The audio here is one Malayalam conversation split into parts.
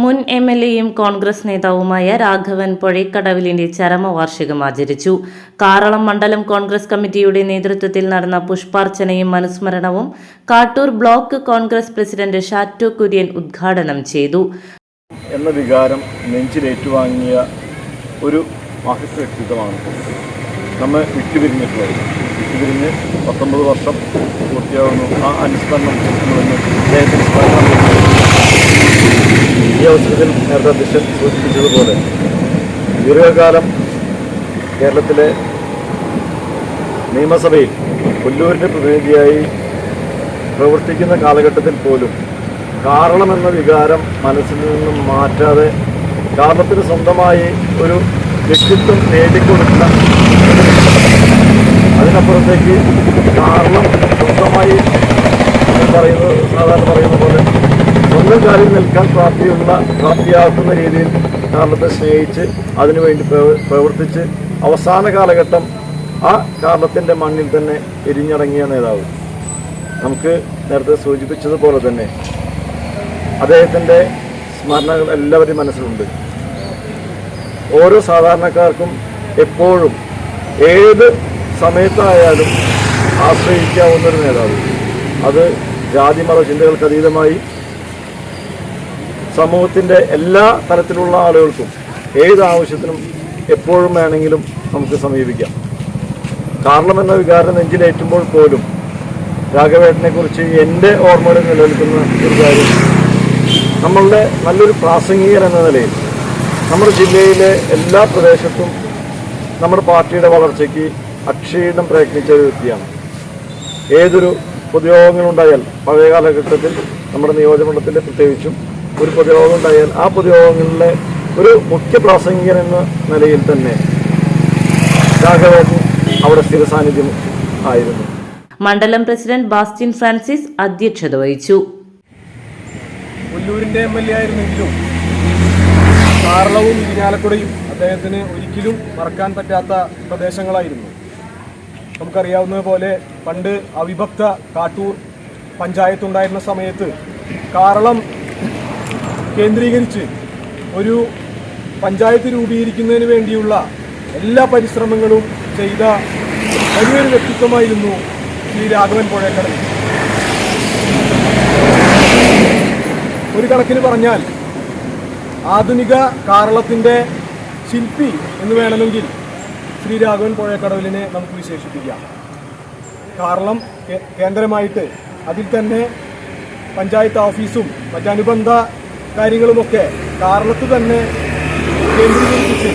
മുൻ എം എൽ എയും കോൺഗ്രസ് നേതാവുമായ രാഘവൻ പുഴക്കടവിലിന്റെ ചരമവാർഷികം ആചരിച്ചു. കാറളം മണ്ഡലം കോൺഗ്രസ് കമ്മിറ്റിയുടെ നേതൃത്വത്തിൽ നടന്ന പുഷ്പാർച്ചനയും അനുസ്മരണവും Kattoor block Congress president Shattu Kurian ഉദ്ഘാടനം ചെയ്തു. എന്ന വികാരം നെഞ്ചിലേറ്റുവാങ്ങിയ ഒരു മഹത് വ്യക്തിത്വമാണ്. നമ്മെ വിട്ടുപിരിഞ്ഞിട്ടുള്ളത്. വിട്ടുപിരിഞ്ഞ് പത്തൊമ്പത് വർഷം പൂർത്തിയാകുന്നു ആ അനുസ്മരണം അദ്ദേഹത്തിന് ഈ അവസരത്തിൽ നേരത്തെ അധ്യക്ഷൻ സൂചിപ്പിച്ചതുപോലെ ദീർഘകാലം കേരളത്തിലെ നിയമസഭയിൽ കൊല്ലൂരിന്റെ പ്രതിനിധിയായി പ്രവർത്തിക്കുന്ന കാലഘട്ടത്തിൽ പോലും കാരണമെന്ന വികാരം മനസ്സിൽ നിന്നും മാറ്റാതെ കാരണത്തിന് സ്വന്തമായി ഒരു വ്യക്തിത്വം നേടിക്കൊടുത്ത അതിനപ്പുറത്തേക്ക് കാരണം സ്വന്തമായി പറയുന്നത് സാധാരണ പറയുന്ന പോലെ സ്വന്തം കാലിൽ നിൽക്കാൻ പ്രാപ്തിയുള്ള പ്രാപ്തിയാക്കുന്ന രീതിയിൽ കാരണത്തെ സ്നേഹിച്ച് അതിനുവേണ്ടി പ്രവ- പ്രവർത്തിച്ച് അവസാന കാലഘട്ടം ആ കാരണത്തിന്റെ മണ്ണിൽ തന്നെ എരിഞ്ഞടങ്ങിയ നേതാവ്. നമുക്ക് നേരത്തെ സൂചിപ്പിച്ചതുപോലെ തന്നെ അദ്ദേഹത്തിന്റെ സ്മരണകൾ എല്ലാവരുടെയും മനസ്സിലുണ്ട്. ഓരോ സാധാരണക്കാർക്കും എപ്പോഴും ഏത് സമയത്തായാലും ആശ്രയിക്കാവുന്ന ഒരു നേതാവ്. അത് ജാതിമത ചിന്തകൾക്ക് അതീതമായി സമൂഹത്തിന്റെ എല്ലാ തരത്തിലുള്ള ആളുകൾക്കും ഏത് ആവശ്യത്തിനും എപ്പോഴും വേണമെങ്കിലും നമുക്ക് സമീപിക്കാം. കാരണം എന്ന വികാരം നെഞ്ചിലേറ്റുമ്പോൾ പോലും രാഘവേട്ടനെക്കുറിച്ച് എന്റെ ഓർമ്മകൾ നിലനിൽക്കുന്ന ഒരു കാര്യം നമ്മളുടെ നല്ലൊരു പ്രാസംഗികൻ എന്ന നിലയിൽ നമ്മുടെ ജില്ലയിലെ എല്ലാ പ്രദേശത്തും നമ്മുടെ പാർട്ടിയുടെ വളർച്ചയ്ക്ക് അക്ഷീണം പ്രയത്നിച്ച ഒരു വ്യക്തിയാണ്. ഏതൊരു പൊതുയോഗങ്ങളുണ്ടായാൽ പഴയ കാലഘട്ടത്തിൽ നമ്മുടെ നിയോജകമണ്ഡലത്തിൽ പ്രത്യേകിച്ചും ഒരു പൊതുയോഗം ഉണ്ടായാൽ ആ പൊതുയോഗങ്ങളിലെ ഒരു മുഖ്യ പ്രാസംഗികൻ എന്ന നിലയിൽ തന്നെ രാഘവേട്ടൻ അവിടെ സ്ഥിര സാന്നിധ്യം ആയിരുന്നു. മണ്ഡലം പ്രസിഡന്റ് ബാസ്റ്റിൻ ഫ്രാൻസിസ് അധ്യക്ഷത വഹിച്ചു. പുല്ലൂരിന്റെ എം എൽ എ ആയിരുന്നെങ്കിലും കാർളവും ഇരിഞ്ഞാലക്കുടയും അദ്ദേഹത്തിന് ഒരിക്കലും മറക്കാൻ പറ്റാത്ത പ്രദേശങ്ങളായിരുന്നു. നമുക്കറിയാവുന്നത് പോലെ പണ്ട് അവിഭക്ത കാട്ടൂർ പഞ്ചായത്തുണ്ടായിരുന്ന സമയത്ത് കാറളം കേന്ദ്രീകരിച്ച് ഒരു പഞ്ചായത്ത് രൂപീകരിക്കുന്നതിന് വേണ്ടിയുള്ള എല്ലാ പരിശ്രമങ്ങളും ചെയ്ത വലിയൊരു വ്യക്തിത്വമായിരുന്നു ശ്രീ രാഘവൻ പുഴക്കടൽ ഒരു കണക്കിന് പറഞ്ഞാൽ ആധുനിക കാരളത്തിന്റെ ശില്പി എന്ന് വേണമെങ്കിൽ ശ്രീ രാഘവൻ പുഴക്കടവിലിനെ നമുക്ക് വിശേഷിപ്പിക്കാം. കാരളം കേന്ദ്രമായിട്ട് അതിൽ തന്നെ പഞ്ചായത്ത് ഓഫീസും മറ്റനുബന്ധ കാര്യങ്ങളുമൊക്കെ കാരണത്ത് തന്നെ കേന്ദ്രീകരിച്ച്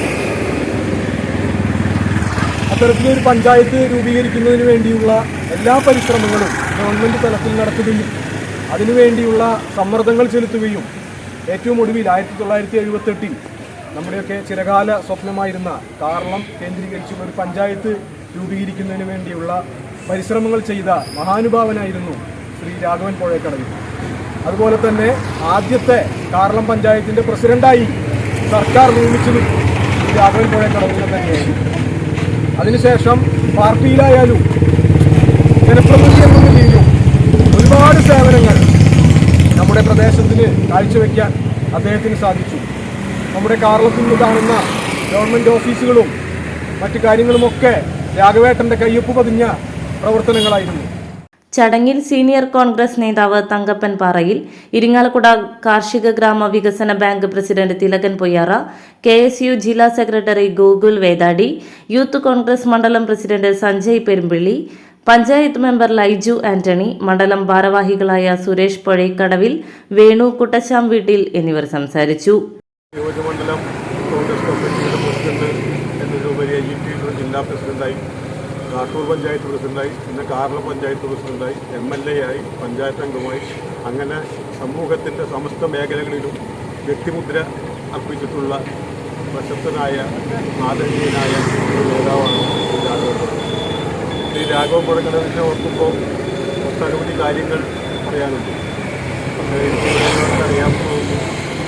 അത്തരത്തിലൊരു പഞ്ചായത്ത് രൂപീകരിക്കുന്നതിന് വേണ്ടിയുള്ള എല്ലാ പരിശ്രമങ്ങളും ഗവൺമെന്റ് തലത്തിൽ നടത്തുകയും അതിനുവേണ്ടിയുള്ള സമ്മർദ്ദങ്ങൾ ചെലുത്തുകയും ഏറ്റവും ഒടുവിൽ ആയിരത്തി തൊള്ളായിരത്തി എഴുപത്തെട്ടിൽ നമ്മുടെയൊക്കെ ചിരകാല സ്വപ്നമായിരുന്ന കാരണം കേന്ദ്രീകരിച്ചുള്ള ഒരു പഞ്ചായത്ത് രൂപീകരിക്കുന്നതിന് വേണ്ടിയുള്ള പരിശ്രമങ്ങൾ ചെയ്ത മഹാനുഭാവനായിരുന്നു ശ്രീ രാഘവൻ പുഴക്കടവിൽ അതുപോലെ തന്നെ ആദ്യത്തെ കാർളം പഞ്ചായത്തിന്റെ പ്രസിഡന്റായി സർക്കാർ നിയമിച്ചതും രാഘവൻ രാഘവൻ പുഴക്കടവിനെ തന്നെയായിരുന്നു. അതിനുശേഷം പാർട്ടിയിലായാലും ജനപ്രതിനിധി എന്ന നിലയിലും ഒരുപാട് സേവനങ്ങൾ നമ്മുടെ പ്രദേശത്തിന് കാഴ്ചവെക്കാൻ അദ്ദേഹത്തിന് സാധിച്ചു. നമ്മുടെ കാർളത്തിൽ നിന്ന് കാണുന്ന ഗവൺമെന്റ് ഓഫീസുകളും മറ്റു കാര്യങ്ങളുമൊക്കെ രാഘവേട്ടന്റെ കയ്യൊപ്പ് പതിഞ്ഞ പ്രവർത്തനങ്ങളായിരുന്നു. ചടങ്ങിൽ സീനിയർ കോൺഗ്രസ് നേതാവ് തങ്കപ്പൻ പാറയിൽ ഇരിങ്ങാലക്കുട കാർഷിക ഗ്രാമ വികസന bank president Thilakan Poyyara K S U ജില്ലാ secretary Gokul Vedadi youth Congress മണ്ഡലം പ്രസിഡന്റ് സഞ്ജയ് പെരുമ്പിള്ളി പഞ്ചായത്ത് മെമ്പർ ലൈജു ആന്റണി മണ്ഡലം ഭാരവാഹികളായ സുരേഷ് പൊഴേക്കടവിൽ വേണു കുട്ടശാം വീട്ടിൽ എന്നിവർ സംസാരിച്ചു. ജില്ലാ പ്രസിഡന്റായി കാട്ടൂർ പഞ്ചായത്ത് പ്രസിഡന്റായി പിന്നെ കാർല പഞ്ചായത്ത് പ്രസിഡന്റായി എം എൽ എ ആയി പഞ്ചായത്ത് അംഗമായി. അങ്ങനെ സമൂഹത്തിന്റെ സമസ്ത മേഖലകളിലും വ്യക്തിമുദ്ര അർപ്പിച്ചിട്ടുള്ള പ്രശസ്തനായ ആദരണീയനായ ഒരു നേതാവാണ് ശ്രീ രാഘവൻ ശ്രീ രാഘവൻ പുഴക്കടവിനെ ഓർക്കുമ്പോൾ ഒട്ടനവധി കാര്യങ്ങൾ പറയാനുണ്ട്. തോന്നുന്നു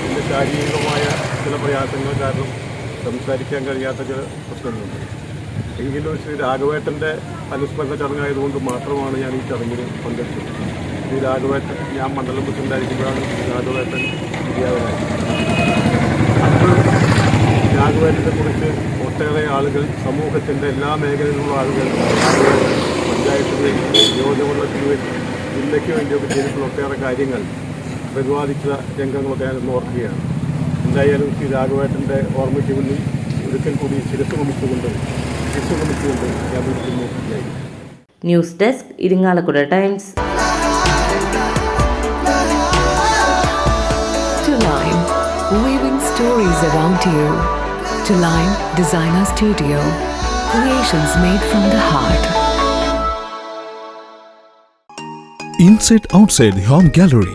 എന്റെ ശാരീരികമായ ചില പ്രയാസങ്ങൾ കാരണം സംസാരിക്കാൻ കഴിയാത്ത ചില പ്രശ്നങ്ങളുണ്ട്. എങ്കിലും ശ്രീ രാഘവേട്ടന്റെ അനുസ്മരണ ചടങ്ങായതുകൊണ്ട് മാത്രമാണ് ഞാൻ ഈ ചടങ്ങിൽ പങ്കെടുത്തത്. ശ്രീ രാഘവേട്ടൻ ഞാൻ മണ്ഡലം പ്രസിഡന്റായിരിക്കുമ്പോഴാണ് രാഘവേട്ടൻ വിദ്യാപനായത് രാഘവേട്ടനെ കുറിച്ച് ഒട്ടേറെ ആളുകൾ സമൂഹത്തിന്റെ എല്ലാ മേഖലയിലുള്ള ആളുകൾ പഞ്ചായത്തിന്റെ വേണ്ടി നിയോജകമണ്ഡലത്തിന് ജില്ലയ്ക്ക് വേണ്ടിയൊക്കെ ചെയ്തിട്ടുള്ള ഒട്ടേറെ കാര്യങ്ങൾ പ്രതിപാദിച്ച രംഗങ്ങളൊക്കെ ഞാൻ ഓർക്കുകയാണ്. എന്തായാലും ശ്രീ രാഘവേട്ടന്റെ ഓർമ്മയ്ക്ക് മുന്നിൽ ഒരിക്കൽ കൂടി ശിരസ് നമിച്ചുകൊണ്ട് ശിരസ് നമിച്ചുകൊണ്ട് ഞാൻ വിളിക്കുന്നു Jai news desk Irinjalakuda times To Lime, weaving stories around you. To Lime Designer Studio, creations made from the heart. Inside outside home gallery